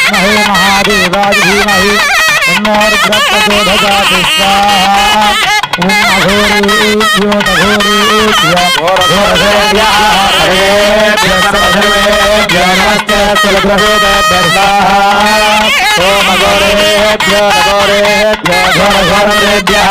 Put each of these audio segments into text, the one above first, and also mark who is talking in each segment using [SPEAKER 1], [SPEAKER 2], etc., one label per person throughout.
[SPEAKER 1] पुरुषाय विद्महे महादेवाय धीमहि तन्नो रुद्रः प्रचोदयात् स्वाहा ॐ अघोरेभ्यो नघोरेभ्यो
[SPEAKER 2] घोरघोरेभ्यः सर्वेभ्यः सर्वधर्मेभ्यो
[SPEAKER 3] नमस्ते सुलभ्रभेदेभ्यः स्वाहा ॐ अघोरेभ्यो नघोरेभ्यो घोरघोरेभ्यः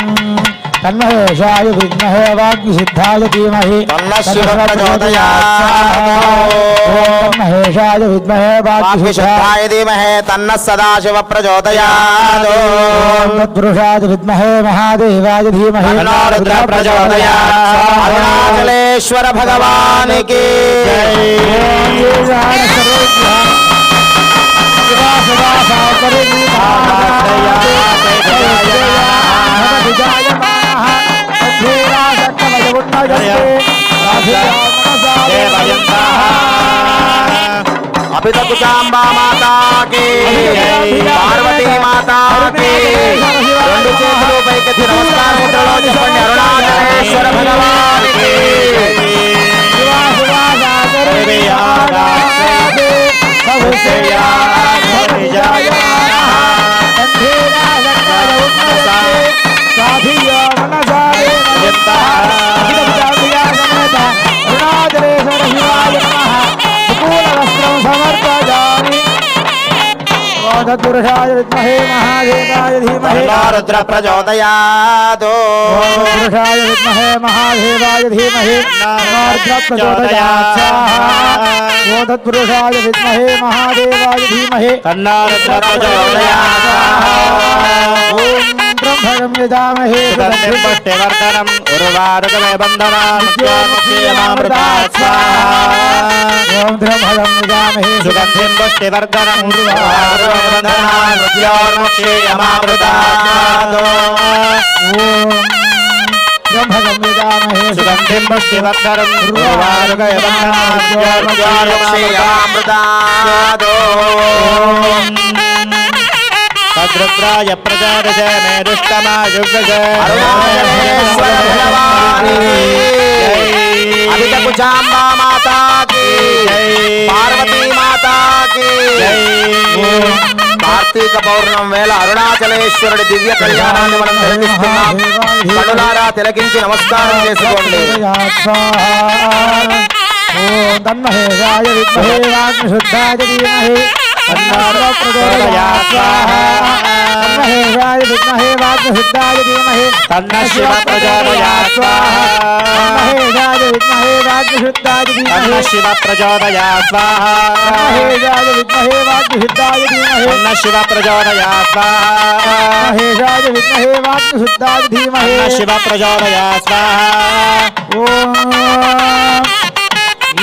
[SPEAKER 1] तन्महेशाय विद्महे वाग्विसिद्धाय धीमहि तन्महेशाय विद्महे वाग्विशुद्धाय
[SPEAKER 2] धीमहे तन्नः सदाशिव प्रचोदयात्
[SPEAKER 1] तत्पुरुषाय विद्महे महादेवाय धीमहि तन्नो
[SPEAKER 3] रुद्र प्रचोदयात् अरुणाचलेश्वर
[SPEAKER 2] भगवान् की అభితకుచాంబా మాతాకి
[SPEAKER 1] పార్వతీ
[SPEAKER 2] మాతాకి
[SPEAKER 1] రెండు చేతులు
[SPEAKER 2] పైకెత్తి నమస్కారం ముద్రలో చెప్పండి. అరుణాచలేశ్వర భగవానికి.
[SPEAKER 1] पुरुषाय विद्महे महादेवाय धीमहि।
[SPEAKER 3] रुद्र
[SPEAKER 2] प्रचोदयात् पुरुषाय
[SPEAKER 1] विद्महे महादेवाय धीमहि।
[SPEAKER 3] रुद्र प्रचोदयात्
[SPEAKER 1] तत्पुरुषाय महादेवाय धीमहि।
[SPEAKER 3] तन्नारुद्र प्रचोदयात्
[SPEAKER 1] भगं यजामहे
[SPEAKER 3] पुष्टिवर्धनम् उर्वारुकमेबन्धनाम्
[SPEAKER 1] भगं यजामहे सुगन्धिं
[SPEAKER 3] पुष्टिवर्धनम् उर्वारुकबन्धनामुख्येयमामृता
[SPEAKER 1] भगं यजामहे सुगन्धिं
[SPEAKER 3] पुष्टिवर्धनम् उर्वारुकबन्धनामुख्येयमामृता तद्रुद्राय प्रजारसे मेरुष्टमायुगसे
[SPEAKER 2] माता కార్తీక పౌర్ణం వేళ అరుణాచలేశ్వరుడి దివ్య కళ్యాణాన్ని మనం నిర్మిస్తున్నాం
[SPEAKER 1] కడులారా
[SPEAKER 2] తిలకించి నమస్కారం చేసుకోండి
[SPEAKER 1] తన్మహే విద్మహే శుద్ధాయ सर्वहेवाय विद्महे वाग्सिद्धाय धीमहि
[SPEAKER 3] तन्न शिव प्रचोदयात् स्वाहा
[SPEAKER 1] महेशाय विद्महे वाग्सिद्धाय धीमहि तन्न
[SPEAKER 3] शिव प्रचोदयात् स्वाहा महेशाय
[SPEAKER 1] विद्महे वाग्सिद्धाय धीमहि तन्न
[SPEAKER 3] शिव प्रचोदयात् स्वाहा
[SPEAKER 1] महेशाय विद्महे वाग्सिद्धाय धीमहि
[SPEAKER 3] शिव प्रचोदयात् स्वाहा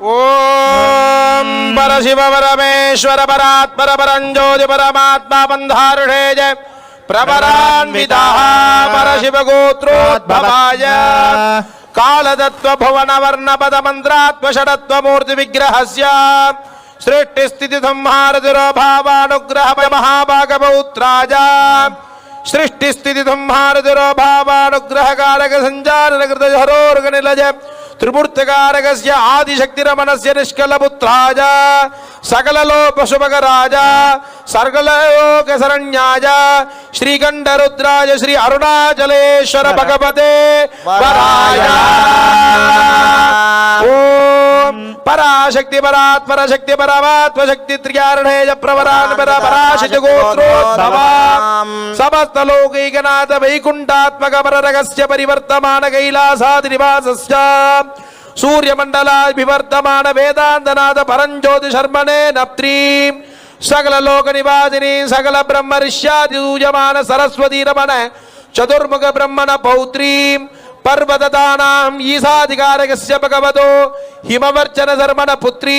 [SPEAKER 4] ओम पर शिव परमेश्वर परात् परात्पर परंजोति परमात्मा बंधारणे जय। प्रवरान्विता पर शिव गोत्रोद्भवाय कालतत्व भुवन वर्ण पद मंत्रात्म षडत्व मूर्ति विग्रह सृष्टि स्थिति संहार दुरोभावानुग्रह महाभाग पौत्राज सृष्टि स्थिति संहार दुर्भावानुग्रह कारक संचार कृत हरोर्ग निलज త్రిమూర్తికారకస్య ఆదిశక్తిరమణస్య నిష్కలపుత్రాయ సకలలోపశుభకరాజ సర్గలోకశరణ్యాయ శ్రీకంఠరుద్రాయ శ్రీ అరుణాచలేశ్వర భగవతే వరాయ. ఓం పరాశక్తి పరాత్మర శక్తి పరమాత్మ శక్తి త్రియారణేయ ప్రవరాన్ పర పరాశక్తి సమస్త వైకుంఠాత్మక పరరగస్య పరివర్తమాన కైలాసాది నివాసస్య సూర్యమండలాభివర్ధమాన వేదాంతనాథ పరంజ్యోతి శర్మణే నప్త్రీ. సకల లోక నివాసిని సకల బ్రహ్మ ఋష్యాది పూజమాన సరస్వతీ రమణ చతుర్ముఖ బ్రహ్మణ పౌత్రీ. పర్వతదానాం ఈశాధికారకస్య భగవతో హిమవర్చన శర్మణ పుత్రీ.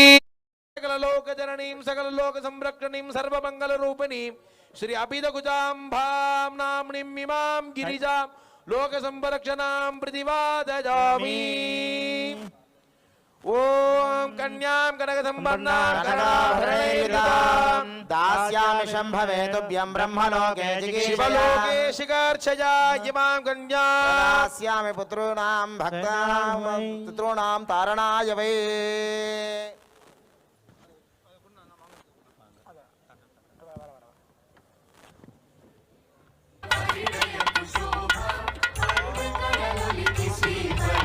[SPEAKER 4] సకల లోక జననీం సకల లోక సంరక్షణీం సర్వమంగళ రూపిణీం శ్రీ అభిదకుజాంభాం నామ్నిం ఇమాం గిరిజాం. లోక సంరక్షణాం लोकसंरक्षणां प्रतिवादयामि ॐ कन्यां कनकसम्पन्नां कनकाभरणयुतां
[SPEAKER 2] दास्यामि शम्भवे तुभ्यं ब्रह्मलोके शिवलोके
[SPEAKER 4] शिखर्षया कन्या।
[SPEAKER 2] पुत्रूण दास्यामि वै।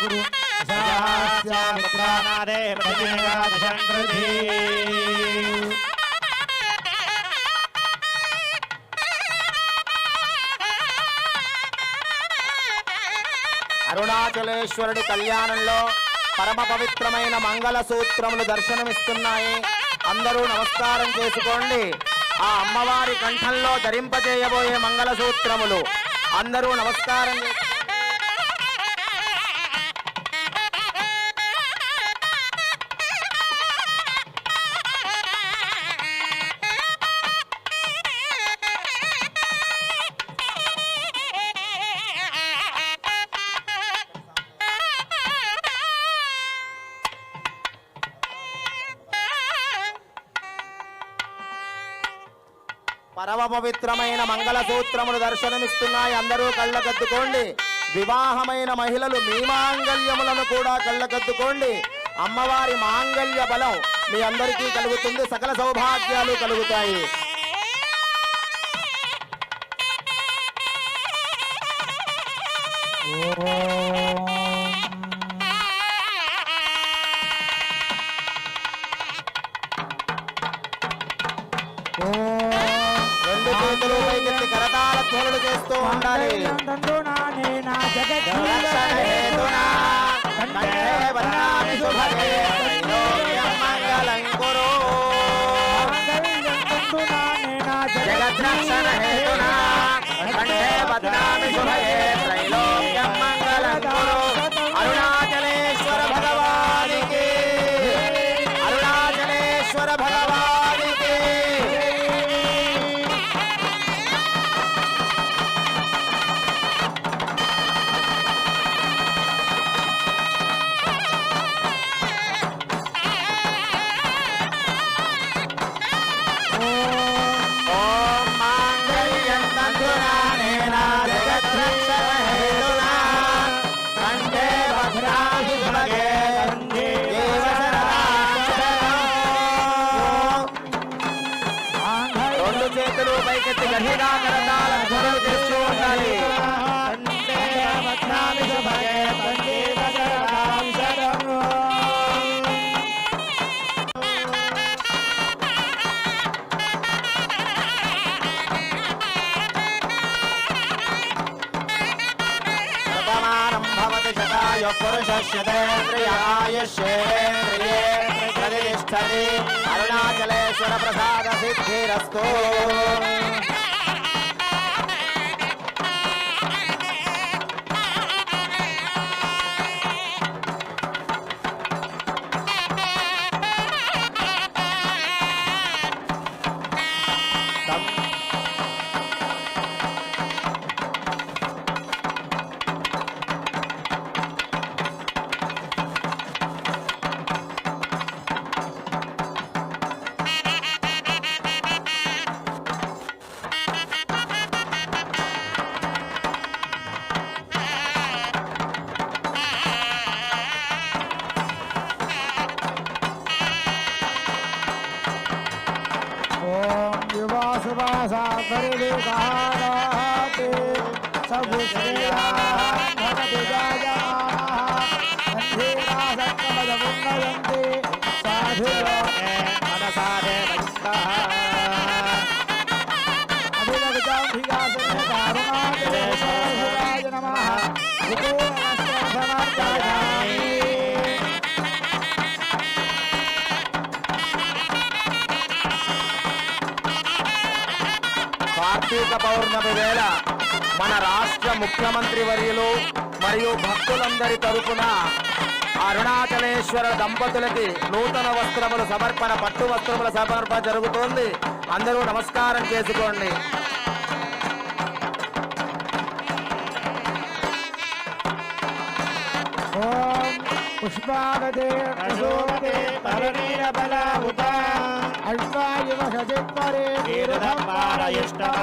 [SPEAKER 1] గురు పుత్రానాదే
[SPEAKER 3] ప్రతిమేకాదశం కృధీ
[SPEAKER 2] అరుణాచలేశ్వరుడి కళ్యాణంలో పరమ పవిత్రమైన మంగళ సూత్రములు దర్శనమిస్తున్నాయి. అందరూ నమస్కారం చేసుకోండి. ఆ అమ్మవారి కంఠంలో ధరింపజేయబోయే మంగళ సూత్రములు అందరూ నమస్కారం చేసుకోండి పరమ పవిత్రమైన మంగళ సూత్రములు దర్శనమిస్తున్నాయి. అందరూ కళ్ళకద్దుకోండి. వివాహమైన మహిళలు మీ మాంగళ్యములను కూడా కళ్ళకద్దుకోండి. అమ్మవారి మాంగళ్య బలం మీ అందరికీ కలుగుతుంది. సకల సౌభాగ్యాలు కలుగుతాయి.
[SPEAKER 1] రెండు
[SPEAKER 2] పైకెత్తి కరతాల చేస్తూ ఉండాలి. అరుణాచలేశ్వర భగవానికి. అరుణాచలేశ్వర భగవాన్ శతమానం భవతి శతాయ పురుషశతేంద్రియాయుష్యేంద్రియే
[SPEAKER 3] ప్రతిష్టతి అరుణాచలేశ్వర
[SPEAKER 2] ప్రసాద
[SPEAKER 1] सर्वे भारत सब श्रेष्ठ
[SPEAKER 2] కార్తీక పౌర్ణమి వేళ మన రాష్ట్ర ముఖ్యమంత్రి వర్యులు మరియు భక్తులందరి తరపున అరుణాచలేశ్వర దంపతులకి నూతన వస్త్రములు సమర్పణ పట్టు వస్త్రముల సమర్పణ జరుగుతోంది. అందరూ నమస్కారం చేసుకోండి.
[SPEAKER 1] पुष्पावते प्रसोदे परनीरबलाहुता अल्पायुवशचित्परे वीरधम्मारयिष्टः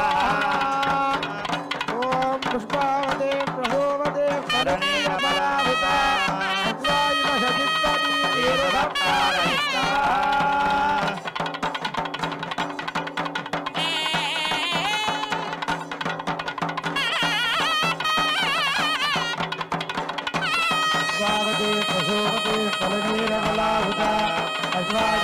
[SPEAKER 1] ॐ पुष्पावते प्रसोदे परनीरबलाहुता अल्पायुवशचित्परे वीरधम्मारयिष्टः అశ్వాజ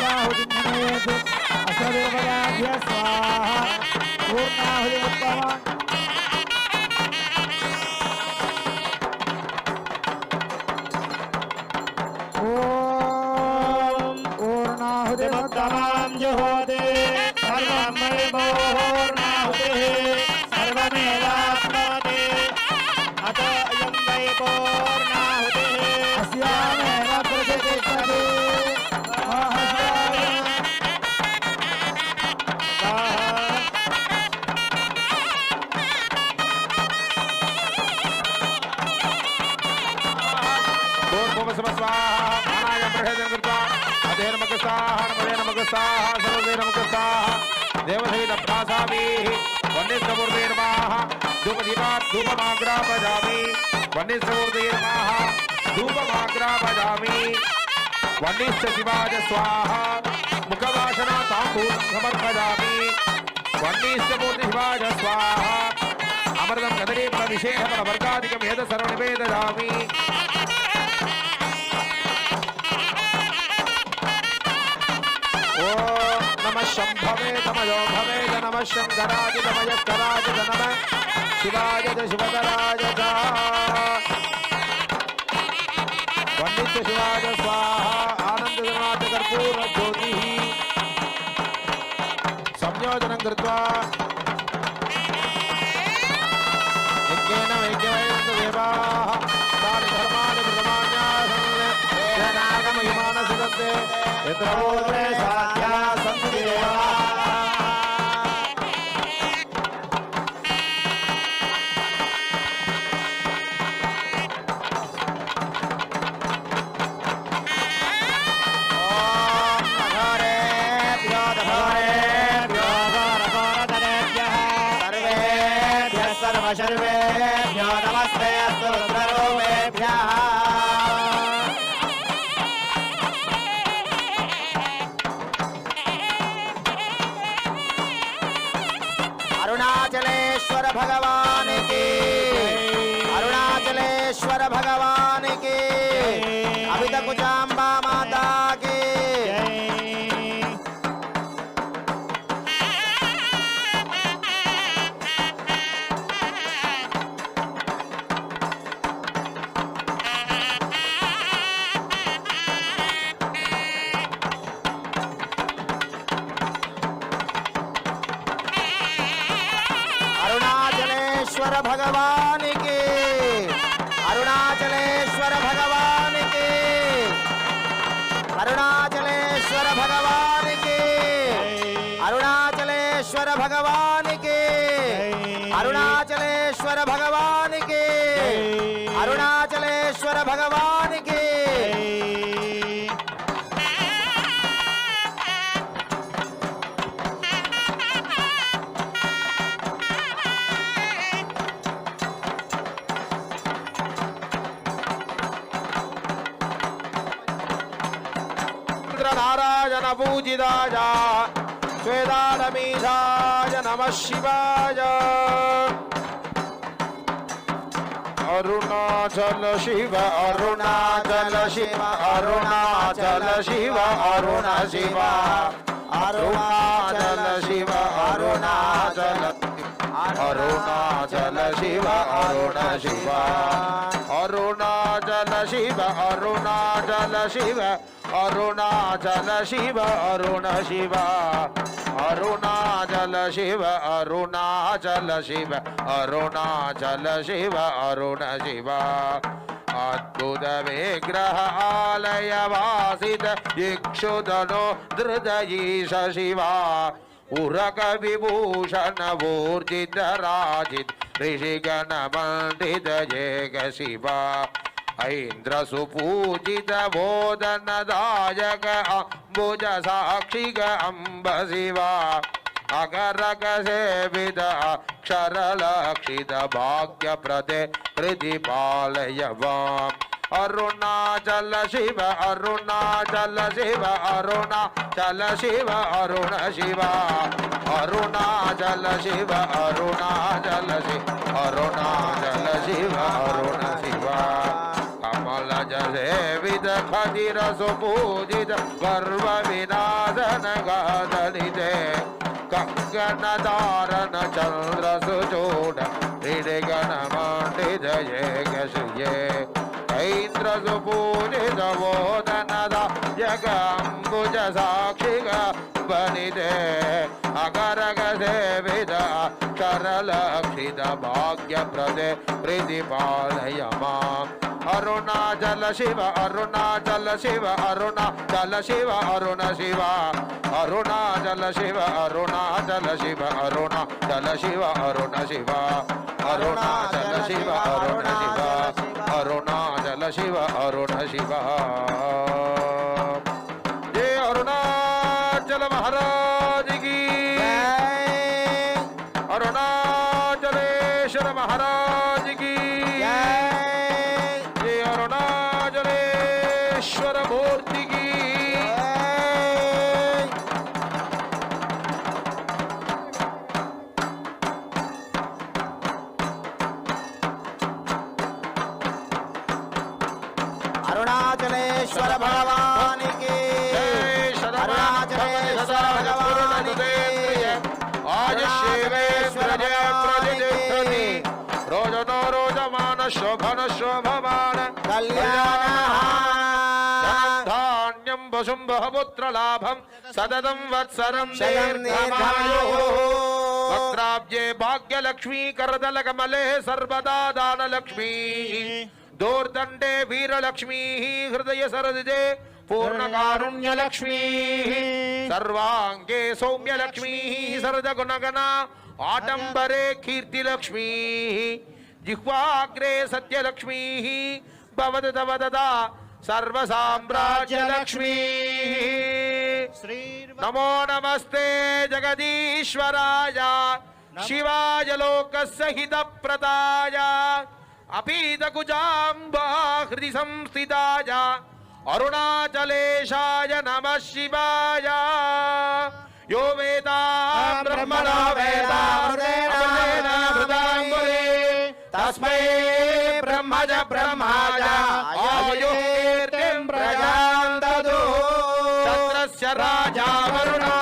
[SPEAKER 1] ्राहुतिन्नयेत् अश्वदेवयाभ्य स्वाहा पूर्णाहुतिमुत्तमा ॐ पूर्णाहुतिमुत्तमा उत्तमां
[SPEAKER 4] धूपमाग्रा बजामी वनिष्ठमूर्ति नमः धूपमाग्रा बजामी वनिष्ठ शिवाज स्वाहा मुखवासना ताम्बूलं समर्पयामि वनिष्ठमूर्ति शिवाज स्वाहा अमृतं कदलीफलविषेहफलवर्गादिकं यत् सर्वनिवेदयामि ओम नमः शंभवे तमयो भवे नमः शंकराज तमय कराज नमः शिवाय शिवतराज पंडित शिवाय स्वाहा आनंद जनाथ कर्पूर ज्योति संयोजन कृत्वा
[SPEAKER 2] సంతే ఇతరో సాధ్యా సంతి అరుణాచలేశ్వర భగవానికి. అరుణాచలేశ్వర భగవానికి. అరుణాచలేశ్వర భగవానికి. అరుణాచలేశ్వర భగవానికి. అరుణాచలేశ్వర భగవానికి. అరుణాచలేశ్వర భగవాన్
[SPEAKER 4] Narayana Pujidaya Svedana Midhaya Namah Shivaya Arunachala Shiva Arunachala Shiva
[SPEAKER 2] Arunachala Shiva Arunachala Shiva Arunachala Shiva Arunachala Arunachal Shiv, Arun Shiv.
[SPEAKER 4] Arunachal Shiv Arunachal Shiv. Arunachal Shiv, Arun Shiv. Arunachal Shiv Arunachal Shiv. Arunachal Shiv, Arun Shiv. अद्भुत विग्रह आलय वासित इक्षुदनो धृत शिवा। उरग विभूषण भूर्जित राजित ऋषिगण मंडित जग शिवा ऐन्द्र सुपूजित बोधन दायक अंबुज साक्षिग अंब शिवा अगरग सेविद अक्षर लक्षित भाग्य प्रदे हृदि पालय वा అరుణాచల శివ అరుణాచల శివ అరుణాచల శివ అరుణ శివ. అరుణాచల శివ అరుణాచల శివ అరుణాచల శివ అరుణ శివ. కమల సేవిత ఖదిర సుపూజిత గర్వ వినాశన గాదలితే కంగన ధారణ చంద్ర సుచూడ హృదగణ మాండిత జయ चैत्रसुपूरितबोधनदा जगंबुज साक्षिग अगर अगरगसेविद करलक्षित भाग्यप्रदे प्रतिपालय माम् अरुणाचल शिव अरुणाचल शिव अरुणाचल शिव अरुण शिव अरुणाचल शिव अरुणाचल शिव अरुणाचल शिव अरुण शिव अरुणाचल शिव अरुण शिव अरुणा अरुण शिव अरुण शिव। जय अरुणाचल महाराज की। अरुणाचलेश्वर महाराज।
[SPEAKER 2] अरुणाचलेश्वर भगवान के।
[SPEAKER 4] अरुणाचलेश्वर भगवान आज शिवेश्वर रोज रोज मान शोभन शोभवान
[SPEAKER 2] कल्याण
[SPEAKER 4] धान्यम वसुम बहुपुत्र लाभम सददम वत्सरम भाग्य लक्ष्मी भाग्यलक्ष्मी करदलकमले सर्वदा दान लक्ष्मी దూర్దండే వీరలక్ష్మీ హృదయ సరదిజే పూర్ణకారుణ్యలక్ష్మీ సర్వాంగే సౌమ్యలక్ష్మీ సరద గుణగణ ఆడంబరే కీర్తిలక్ష్మీ జిహ్వాగ్రే సత్యలక్ష్మీ భవద తవదదా సర్వసామ్రాజ్యలక్ష్మీ నమో నమస్తే జగదీశ్వరాయ శివాయ లోకసహిత ప్రదాయ अपीतकुजाम्बाहृदि संस्थिताय अरुणाचलेशाय नम शिवाय। यो वेदा ब्रह्मणा वेदामृताङ्गुरे
[SPEAKER 2] तस्मै ब्रह्मज ब्रह्माय। आयुर्तिं
[SPEAKER 4] राजा वरुणा